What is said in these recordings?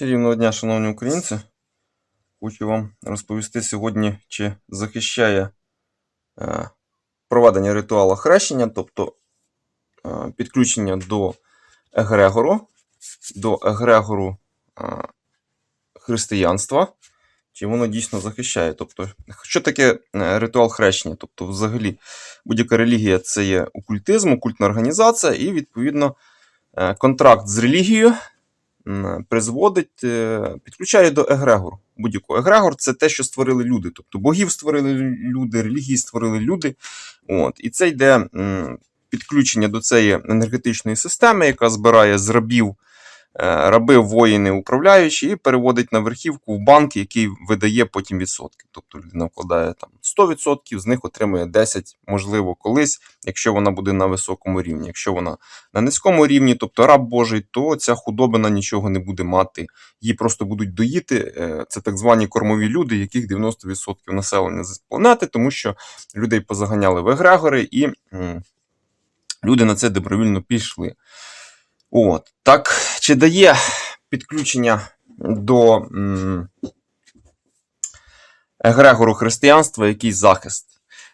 Чарівного дня, шановні українці. Хочу вам розповісти сьогодні, чи захищає е, проведення ритуалу хрещення, тобто е, підключення до егрегору, до егрегору е, християнства, чи воно дійсно захищає. Тобто, що таке е, ритуал хрещення? Тобто, взагалі, будь-яка релігія це є окультизм, окультна організація, і, відповідно, е, контракт з релігією призводить, е, підключає до егрегору. Будь-якого егрегор це те, що створили люди. Тобто богів створили люди, релігії створили люди. От. І це йде підключення до цієї енергетичної системи, яка збирає з рабів, раби, воїни, управляючі, і переводить на верхівку в банк, який видає потім відсотки. Тобто людина вкладає там 100%, з них отримує 10%, можливо, колись, якщо вона буде на високому рівні. Якщо вона на низькому рівні, тобто раб Божий, то ця худобина нічого не буде мати. Її просто будуть доїти. Е, Це так звані кормові люди, яких 90% населення з планети, тому що людей позаганяли в егрегори, і люди на це добровільно пішли. От. Так, чи дає підключення до егрегору християнства якийсь захист?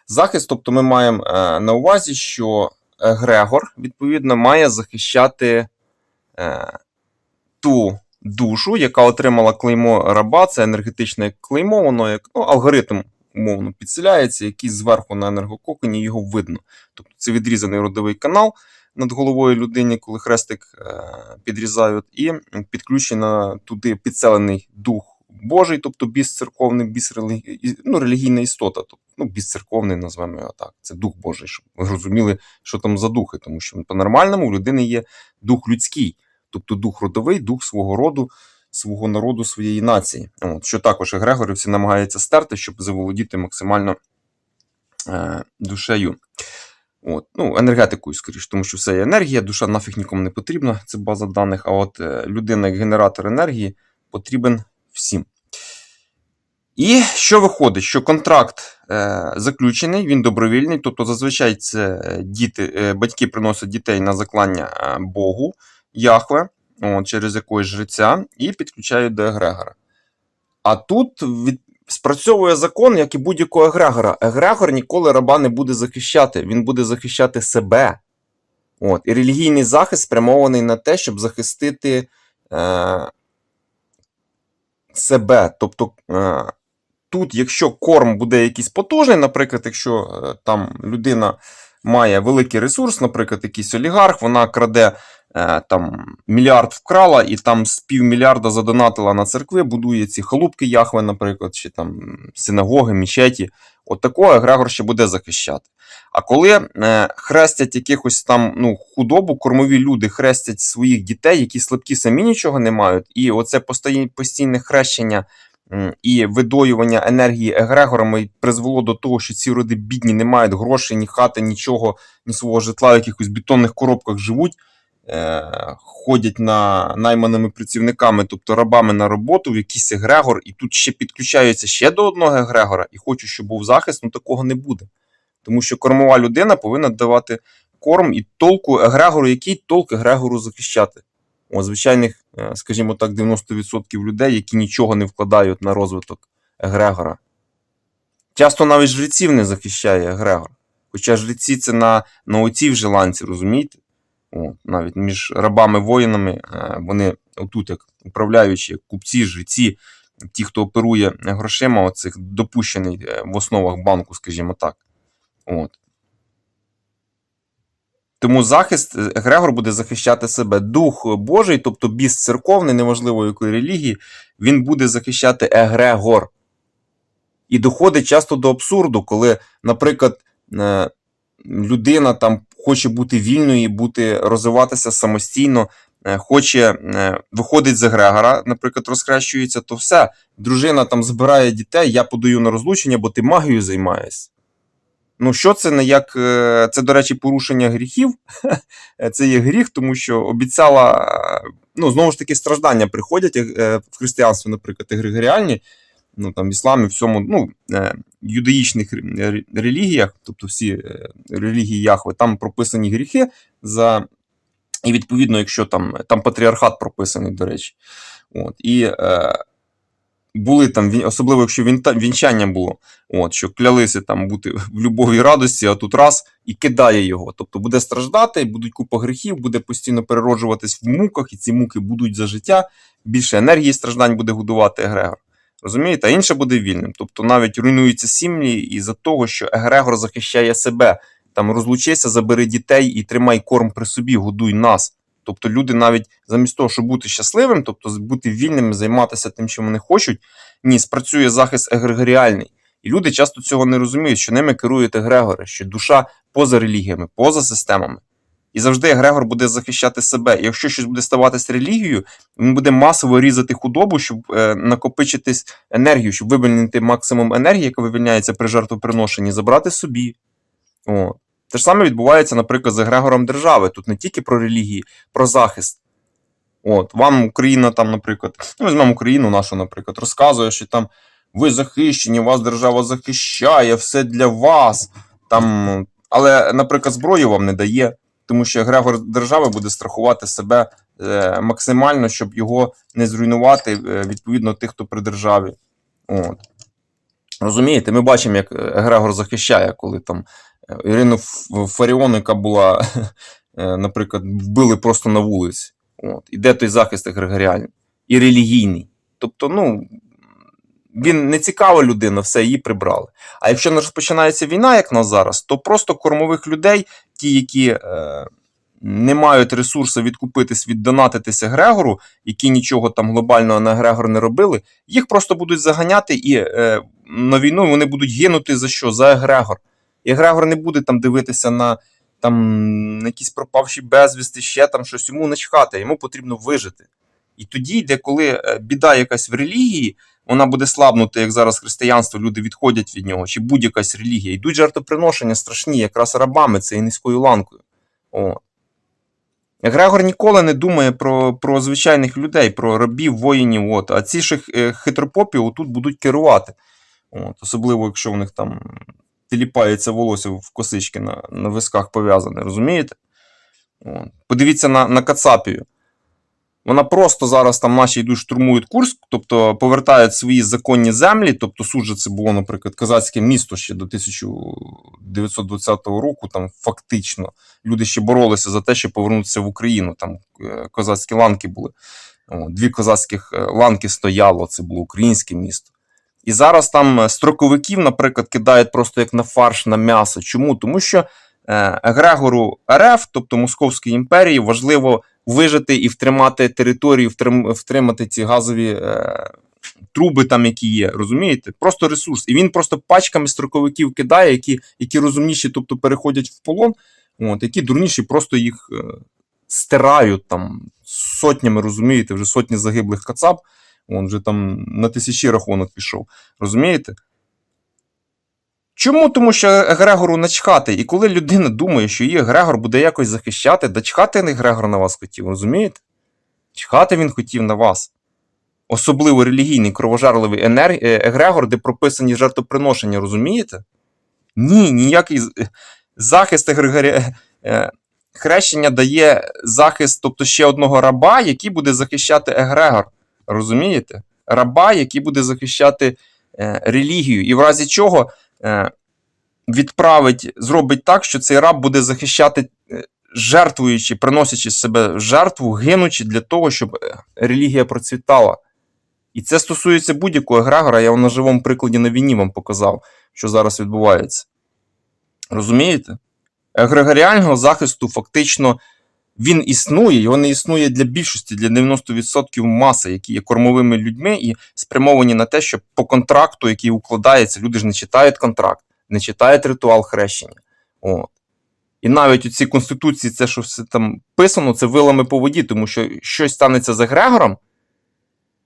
Захист, тобто ми маємо е, на увазі, що егрегор, відповідно, має захищати е, ту душу, яка отримала клеймо раба, це енергетичне клеймо, воно як ну, алгоритм умовно підселяється, який зверху на енергококоні його видно. Тобто це відрізаний родовий канал над головою людини, коли хрестик е, підрізають, і підключено туди підселений дух Божий, тобто біс церковний, біс релі... ну, релігійна істота, тобто, ну, біс церковний, назвемо його так. Це дух Божий, щоб ви розуміли, що там за духи, тому що по-нормальному у людини є дух людський, тобто дух родовий, дух свого роду, свого народу, своєї нації. От, що також егрегори всі намагаються стерти, щоб заволодіти максимально е, душею. От, ну, енергетикою, скоріш, тому що все є енергія, душа нафіг нікому не потрібна, це база даних. А от е, людина як генератор енергії потрібен всім. І що виходить, що контракт е, заключений, він добровільний, тобто зазвичай це е, діти, е, батьки приносять дітей на заклання е, Богу, Яхве, от, через якогось жреця, і підключають до егрегора. А тут від, спрацьовує закон, як і будь-якого егрегора. Егрегор ніколи раба не буде захищати, він буде захищати себе. От. І релігійний захист спрямований на те, щоб захистити е, себе. Тобто, е, тут, якщо корм буде якийсь потужний, наприклад, якщо е, там людина має великий ресурс, наприклад, якийсь олігарх, вона краде там мільярд вкрала і там з півмільярда задонатила на церкви, будує ці халупки Яхве, наприклад, чи там синагоги, мічеті. От такого егрегор ще буде захищати. А коли е, хрестять якихось там ну, худобу, кормові люди хрестять своїх дітей, які слабкі самі нічого не мають, і оце постій- постійне хрещення і видоювання енергії егрегорами призвело до того, що ці роди бідні не мають грошей, ні хати, нічого, ні свого житла, в якихось бетонних коробках живуть, е, ходять на найманими працівниками, тобто рабами на роботу, в якийсь егрегор, і тут ще підключаються ще до одного егрегора, і хочу, щоб був захист, ну такого не буде. Тому що кормова людина повинна давати корм і толку егрегору, який толк егрегору захищати. О, звичайних, е, скажімо так, 90% людей, які нічого не вкладають на розвиток егрегора. Часто навіть жреців не захищає егрегор. Хоча жреці це на, оцій вже ланці, розумієте? О, навіть між рабами воїнами е, вони отут, як управляючі, як купці, жреці, ті, хто оперує грошима, оцих допущений е, в основах банку, скажімо так. От. Тому захист е, Егрегор буде захищати себе. Дух Божий, тобто біс церковний, неважливо якої релігії, він буде захищати Егрегор. І доходить часто до абсурду, коли, наприклад, людина там хоче бути вільною, бути, розвиватися самостійно, е, хоче е, виходить з Егрегора, наприклад, розхрещується, то все. Дружина там збирає дітей, я подаю на розлучення, бо ти магією займаєшся. Ну, що це не як. е, Це, до речі, порушення гріхів. Це є гріх, тому що обіцяла. Ну, знову ж таки, страждання приходять в християнстві, наприклад, егрегоріальні, ну там в ісламі, в всьому, ну, е, юдаїчних релігіях, тобто всі е, релігії Яхве, там прописані гріхи, за І відповідно, якщо там, там патріархат прописаний, до речі. От, і е, були там, особливо якщо вінчання було, от, що клялися там бути в любові радості, а тут раз і кидає його. Тобто буде страждати, будуть купа гріхів, буде постійно перероджуватись в муках, і ці муки будуть за життя, більше енергії страждань буде годувати Егрегор. Розумієте, а інше буде вільним. Тобто навіть руйнуються сім'ї із-за того, що Егрегор захищає себе. Там розлучися, забери дітей і тримай корм при собі, годуй нас. Тобто люди навіть замість того, щоб бути щасливим, тобто бути вільними, займатися тим, що вони хочуть, ні, спрацює захист егрегоріальний. І люди часто цього не розуміють, що ними керують егрегори, що душа поза релігіями, поза системами. І завжди егрегор буде захищати себе. І якщо щось буде ставатися релігією, він буде масово різати худобу, щоб е, накопичитись енергію, щоб вивільнити максимум енергії, яка вивільняється при жертвоприношенні, забрати собі. О. Те ж саме відбувається, наприклад, з егрегором держави. Тут не тільки про релігії, про захист. От, вам Україна там, наприклад, ну, візьмемо Україну нашу, наприклад, розказує, що там ви захищені, вас держава захищає, все для вас. Там, але, наприклад, зброю вам не дає, тому що егрегор держави буде страхувати себе е, максимально, щоб його не зруйнувати е, відповідно тих, хто при державі. От. Розумієте, ми бачимо, як Егрегор захищає, коли там е, Ірину Фаріон, яка була, наприклад, вбили просто на вулиці. От. І той захист егрегоріальний? І релігійний. Тобто, ну, він не цікава людина, все, її прибрали. А якщо не розпочинається війна, як в нас зараз, то просто кормових людей, ті, які е, не мають ресурсу відкупитись, віддонатитись Егрегору, які нічого там глобального на Егрегор не робили, їх просто будуть заганяти і е, на війну вони будуть гинути за що? За Егрегор. І Егрегор не буде там дивитися на там якісь пропавші безвісти, ще там щось йому начхати, йому потрібно вижити. І тоді йде, коли е, біда якась в релігії, вона буде слабнути, як зараз християнство, люди відходять від нього, чи будь-якась релігія. Йдуть жертвоприношення страшні, якраз рабами, це і низькою ланкою. О. Егрегор ніколи не думає про, про звичайних людей, про рабів, воїнів. От. А ці ж е, хитропопі отут будуть керувати. От. Особливо, якщо в них там тіліпається волосся в косички на, на висках пов'язане, розумієте? От. Подивіться на, на Кацапію. Вона просто зараз там наші йдуть штурмують Курськ, тобто повертають свої законні землі. Тобто Суджа це було, наприклад, казацьке місто ще до 1920 року. Там фактично люди ще боролися за те, щоб повернутися в Україну. Там е, козацькі ланки були. Дві козацьких е, ланки стояло, це було українське місто. І зараз там е, строковиків, наприклад, кидають просто як на фарш, на м'ясо. Чому? Тому що Егрегору РФ, тобто Московської імперії, важливо вижити і втримати територію, втримати ці газові е, труби, там, які є. Розумієте? Просто ресурс. І він просто пачками строковиків кидає, які, які розумніші, тобто переходять в полон, от, які дурніші, просто їх е, стирають там сотнями, розумієте, вже сотні загиблих кацап. Он вже там на тисячі рахунок пішов. Розумієте? Чому? Тому що Егрегору начхати. І коли людина думає, що її Егрегор буде якось захищати, да чхати Егрегор на вас хотів, розумієте? Чхати він хотів на вас. Особливо релігійний кровожарливий енер... е, Егрегор, де прописані жертвоприношення, розумієте? Ні, ніякий е, захист Егрегорі... е, Хрещення дає захист, тобто ще одного раба, який буде захищати Егрегор. Розумієте? Раба, який буде захищати е, релігію. І в разі чого е, відправить, зробить так, що цей раб буде захищати, е, жертвуючи, приносячи себе жертву, гинучи для того, щоб е, релігія процвітала. І це стосується будь-якого егрегора. Я вам на живому прикладі на війні вам показав, що зараз відбувається. Розумієте? Егрегоріального захисту фактично він існує, його не існує для більшості, для 90% маси, які є кормовими людьми і спрямовані на те, щоб по контракту, який укладається, люди ж не читають контракт, не читають ритуал хрещення. От. І навіть у цій конституції, це, що все там писано, це вилами по воді, тому що щось станеться з Егрегором,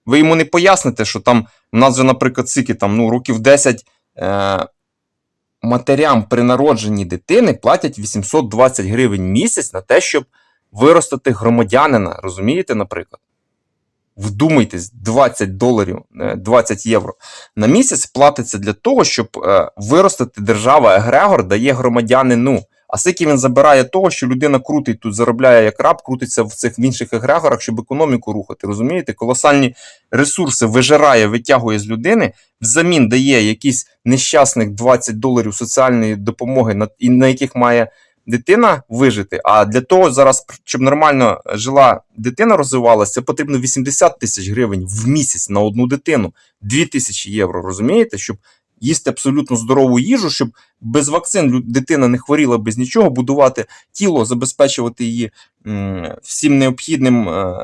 ви йому не поясните, що там у нас же, наприклад, скільки там, ну, років 10 е, матерям при народженні дитини платять 820 гривень місяць на те, щоб виростити громадянина, розумієте, наприклад? Вдумайтесь, 20 доларів, е, 20 євро на місяць платиться для того, щоб е, виростити держава Егрегор дає громадянину. А скільки він забирає того, що людина крутить тут, заробляє як раб, крутиться в цих інших егрегорах, щоб економіку рухати. Розумієте? Колосальні ресурси вижирає, витягує з людини, взамін дає якісь нещасних 20 доларів соціальної допомоги, на яких має дитина вижити. А для того зараз, щоб нормально жила дитина, розвивалася, це потрібно 80 тисяч гривень в місяць на одну дитину, 2 тисячі євро. Розумієте? Щоб їсти абсолютно здорову їжу, щоб без вакцин дитина не хворіла без нічого, будувати тіло, забезпечувати її всім необхідним е,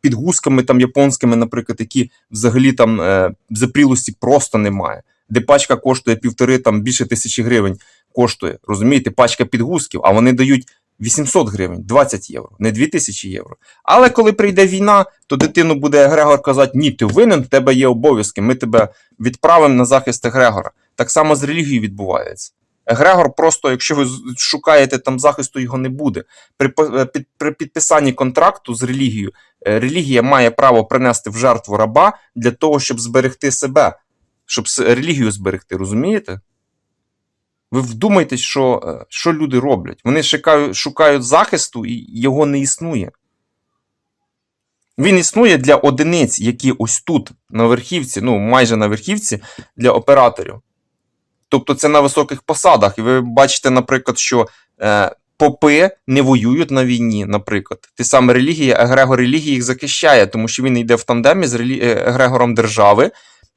підгузками там японськими, наприклад, які взагалі там е, запрілості просто немає. Де пачка коштує півтори, там більше тисячі гривень коштує. Розумієте, пачка підгузків, а вони дають 800 гривень, 20 євро, не 2000 євро. Але коли прийде війна, то дитину буде Егрегор казати: ні, ти винен, в тебе є обов'язки, ми тебе відправимо на захист Егрегора. Так само з релігією відбувається. Егрегор просто, якщо ви шукаєте там захисту, його не буде. При, е, під, при підписанні контракту з релігією, е, релігія має право принести в жертву раба для того, щоб зберегти себе, щоб релігію зберегти, розумієте? Ви вдумайтесь, що, е, що люди роблять. Вони шукають, шукають захисту, і його не існує. Він існує для одиниць, які ось тут, на верхівці, ну майже на верхівці, для операторів. Тобто це на високих посадах. І ви бачите, наприклад, що е, попи не воюють на війні, наприклад. Ти саме релігія, егрегор релігії їх захищає, тому що він йде в тандемі з е, егрегором держави,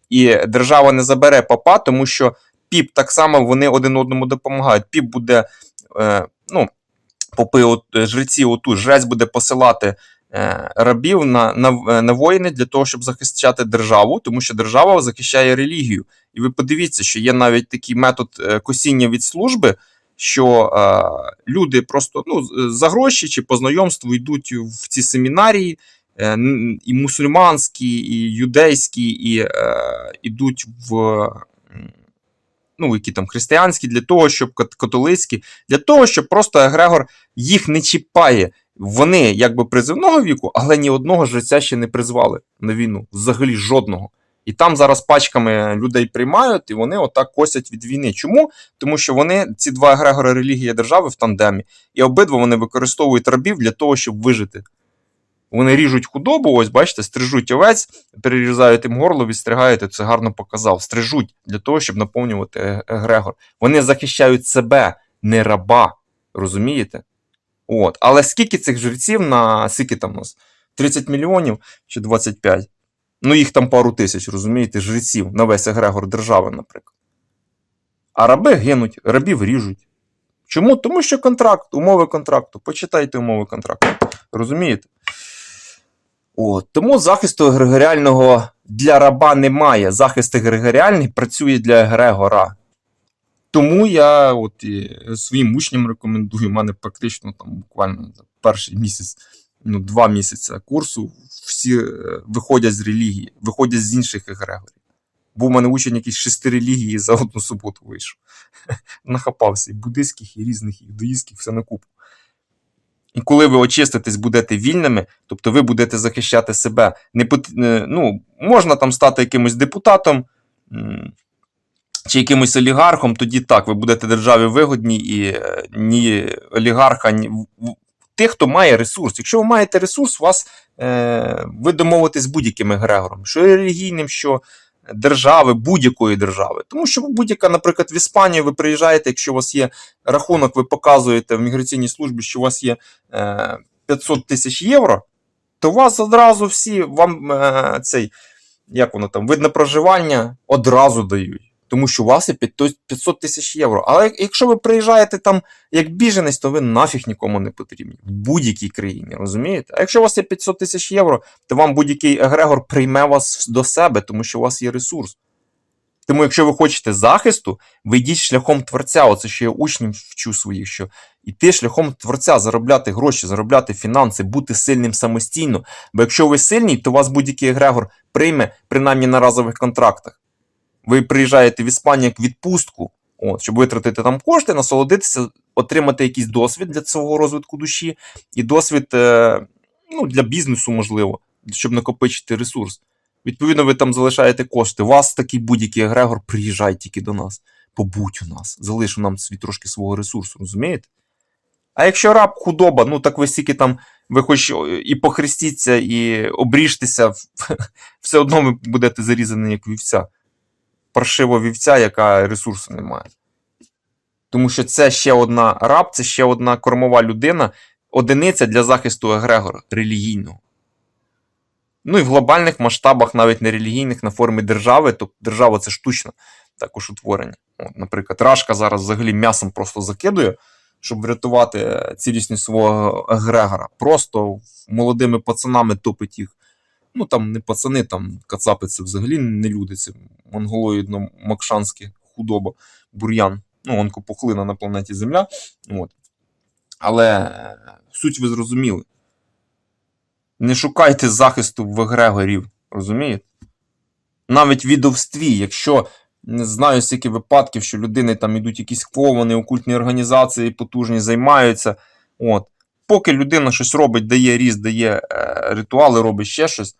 і держава не забере попа, тому що піп так само вони один одному допомагають. Піп буде, е, ну, попи, от, жреці, отут, жрець буде посилати е, рабів на, на, е, на воїни для того, щоб захищати державу, тому що держава захищає релігію. І ви подивіться, що є навіть такий метод е, косіння від служби, що е, люди просто ну, за гроші чи по знайомству йдуть в ці семінарії, е, і мусульманські, і юдейські, і е, йдуть в. Ну, які там християнські, для того, щоб католицькі, для того, щоб просто Егрегор їх не чіпає. Вони якби призивного віку, але ні одного жреця ще не призвали на війну. Взагалі жодного. І там зараз пачками людей приймають, і вони отак косять від війни. Чому? Тому що вони, ці два егрегори релігії держави в тандемі, і обидва вони використовують рабів для того, щоб вижити. Вони ріжуть худобу, ось бачите, стрижуть овець, перерізають їм горло, відстригають, і це гарно показав. Стрижуть для того, щоб наповнювати е- егрегор. Вони захищають себе, не раба. Розумієте? От. Але скільки цих жреців на скільки там у нас? 30 мільйонів чи 25? Ну, їх там пару тисяч, розумієте, жреців на весь егрегор держави, наприклад. А раби гинуть, рабів ріжуть. Чому? Тому що контракт, умови контракту. Почитайте умови контракту. Розумієте? От. Тому захисту егрегоріального для раба немає. Захист егрегоріальний працює для егрегора. Тому я от, і своїм учням рекомендую. У мене практично там буквально за перший місяць, ну, два місяці курсу, всі е, виходять з релігії, виходять з інших егрегорів. Був у мене учень якийсь шести релігій за одну суботу вийшов. Нахапався і буддистських, і різних, і індуїстських, все на купу. І коли ви очиститесь, будете вільними, тобто ви будете захищати себе. Не ну, можна там стати якимось депутатом чи якимось олігархом, тоді так, ви будете державі вигодні, і е, ні олігарха, ні тих, хто має ресурс. Якщо ви маєте ресурс, вас е, ви домовитесь з будь-яким егрегором, що релігійним, що держави, будь-якої держави. Тому що будь-яка, наприклад, в Іспанію ви приїжджаєте, якщо у вас є рахунок, ви показуєте в міграційній службі, що у вас є е, 500 тисяч євро, то у вас одразу всі вам е, цей, як воно там, видне проживання одразу дають. Тому що у вас є 500 тисяч євро. Але якщо ви приїжджаєте там як біженець, то ви нафіг нікому не потрібні. В будь-якій країні, розумієте? А якщо у вас є 500 тисяч євро, то вам будь-який егрегор прийме вас до себе, тому що у вас є ресурс. Тому, якщо ви хочете захисту, ви йдіть шляхом творця. Оце що я учнів вчу своїх, що йти шляхом творця, заробляти гроші, заробляти фінанси, бути сильним самостійно. Бо якщо ви сильний, то вас будь-який егрегор прийме принаймні на разових контрактах. Ви приїжджаєте в Іспанію як відпустку, от, щоб витратити там кошти, насолодитися, отримати якийсь досвід для свого розвитку душі, і досвід е, ну, для бізнесу, можливо, щоб накопичити ресурс. Відповідно, ви там залишаєте кошти. У вас такий будь-який егрегор, приїжджай тільки до нас. Побудь у нас, залиш нам свій трошки свого ресурсу, розумієте? А якщо раб худоба, ну так ви стільки там, ви хоч і похрестіться, і обріжтеся, все одно ви будете зарізані як вівця. Паршива вівця, яка ресурсу не має. Тому що це ще одна раб, це ще одна кормова людина, одиниця для захисту егрегора релігійного. Ну і в глобальних масштабах, навіть не релігійних, на формі держави, тобто держава це штучне також утворення. От, наприклад, Рашка зараз взагалі м'ясом просто закидує, щоб врятувати цілісність свого егрегора. Просто молодими пацанами топить їх. Ну там не пацани, там кацапи це взагалі не люди, це монголоїдно-макшанське худоба, бур'ян. Ну, онкопухлина на планеті Земля. От. Але е, суть ви зрозуміли. Не шукайте захисту в егрегорів, розумієте? Навіть в відовстві, якщо не знаю, скільки випадків, що людини там ідуть якісь хвовані, окультні організації потужні, займаються. От. Поки людина щось робить, дає ріст, дає е, ритуали, робить ще щось,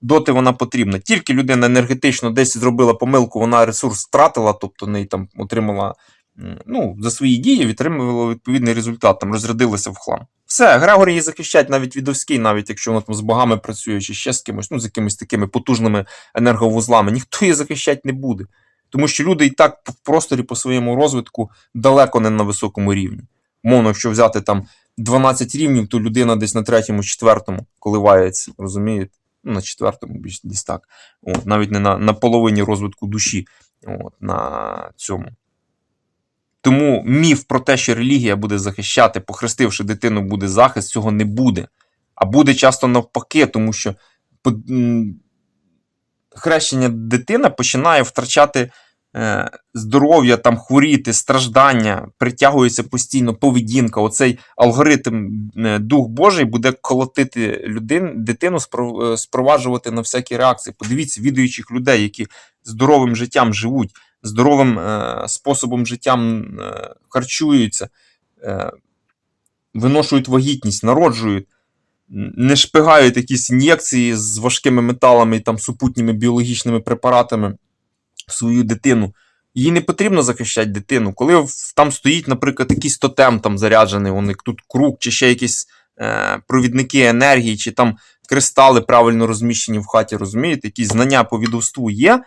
доти вона потрібна. Тільки людина енергетично десь зробила помилку, вона ресурс втратила, тобто неї там отримала ну, за свої дії, відтримувала відповідний результат, там розрядилася в хлам. Все, Грегор її захищать навіть відовський, навіть якщо вона там з богами працює, чи ще з кимось, ну, з якимись такими потужними енерговузлами, ніхто її захищати не буде. Тому що люди і так в просторі по своєму розвитку далеко не на високому рівні. Мовно, якщо взяти там 12 рівнів, то людина десь на третьому, четвертому коливається, розумієте? Ну, на четвертому, більш десь так. От, навіть не на, на половині розвитку душі. От, на цьому. Тому міф про те, що релігія буде захищати, похрестивши дитину, буде захист, цього не буде. А буде часто навпаки, тому що хрещення дитина починає втрачати здоров'я, там хворіти, страждання, притягується постійно поведінка. Оцей алгоритм е, Дух Божий буде колотити людин, дитину, е, спроваджувати на всякі реакції. Подивіться відуючих людей, які здоровим життям живуть, здоровим е, способом життя е, харчуються, е, виношують вагітність, народжують. Не шпигають якісь ін'єкції з важкими металами і там супутніми біологічними препаратами свою дитину. Їй не потрібно захищати дитину. Коли там стоїть, наприклад, якийсь тотем там заряджений, вони тут круг, чи ще якісь е, провідники енергії, чи там кристали правильно розміщені в хаті, розумієте, якісь знання по відовству є,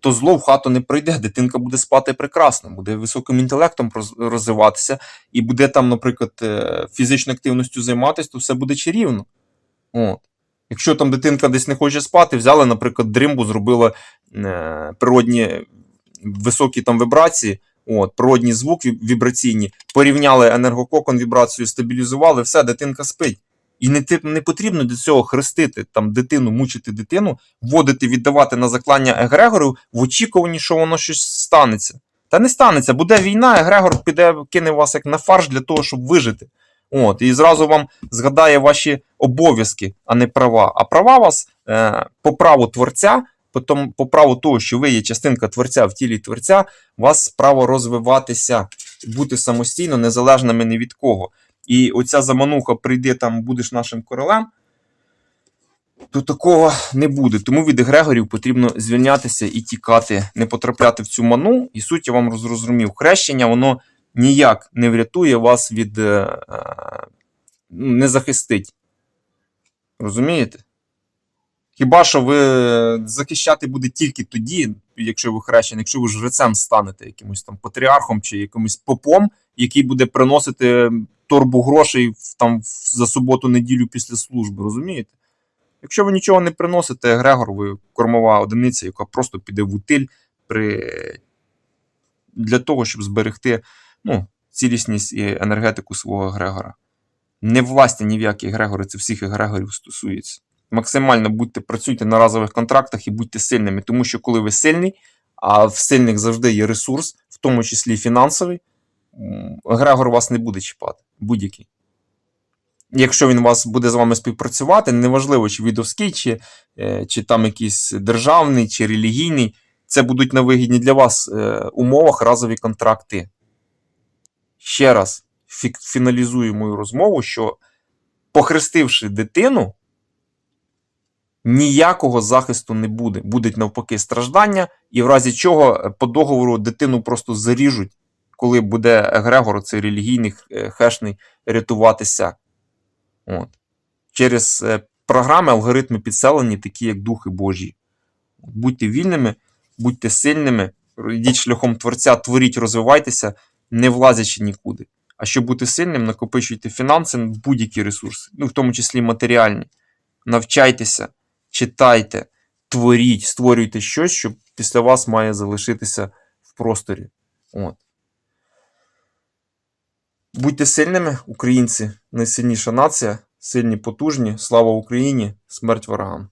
то зло в хату не прийде. Дитинка буде спати прекрасно, буде високим інтелектом розвиватися, і буде там, наприклад, е, фізичною активністю займатися, то все буде чарівно. От. Якщо там дитинка десь не хоче спати, взяла, наприклад, дримбу, зробила природні високі там вібрації, от, природні звук вібраційні, порівняли енергококон вібрацію, стабілізували, все, дитинка спить. І не, не потрібно для цього хрестити там дитину, мучити дитину, вводити, віддавати на заклання егрегорів в очікуванні, що воно щось станеться. Та не станеться, буде війна, егрегор піде, кине вас як на фарш для того, щоб вижити. От, і зразу вам згадає ваші обов'язки, а не права. А права вас е, по праву творця, потім по праву того, що ви є частинка творця в тілі творця, у вас право розвиватися, бути самостійно, незалежними ні від кого. І оця замануха прийде там, будеш нашим королем. То такого не буде. Тому від егрегорів потрібно звільнятися і тікати, не потрапляти в цю ману. І суть я вам роз- розумів. Хрещення, воно ніяк не врятує вас від. е, е, не захистить. Розумієте? Хіба що ви захищати буде тільки тоді, якщо ви хрещені, якщо ви жрецем станете якимось там патріархом чи якимось попом, який буде приносити торбу грошей там за суботу-неділю після служби, розумієте? Якщо ви нічого не приносите, Грегор, ви кормова одиниця, яка просто піде в утиль при... для того, щоб зберегти ну, цілісність і енергетику свого Грегора. Не власті ні в які Грегори, це всіх Грегорів стосується. Максимально будьте, працюйте на разових контрактах і будьте сильними, тому що коли ви сильний, а в сильних завжди є ресурс, в тому числі фінансовий, Грегор вас не буде чіпати. Будь-який. Якщо він вас буде з вами співпрацювати, неважливо, чи відовський, чи, е, чи там якийсь державний, чи релігійний, це будуть на вигідні для вас е, умовах разові контракти. Ще раз фіналізую мою розмову, що похрестивши дитину, ніякого захисту не буде. Будуть навпаки страждання, і в разі чого е, по договору дитину просто заріжуть коли буде егрегор, цей релігійний е, хешний, рятуватися. От. Через е, програми, алгоритми підселені, такі як Духи Божі. Будьте вільними, будьте сильними, йдіть шляхом Творця, творіть, розвивайтеся, не влазячи нікуди. А щоб бути сильним, накопичуйте фінанси, будь-які ресурси, ну в тому числі матеріальні. Навчайтеся, читайте, творіть, створюйте щось, що після вас має залишитися в просторі. От. Будьте сильними, українці, найсильніша нація, сильні, потужні. Слава Україні, смерть ворогам!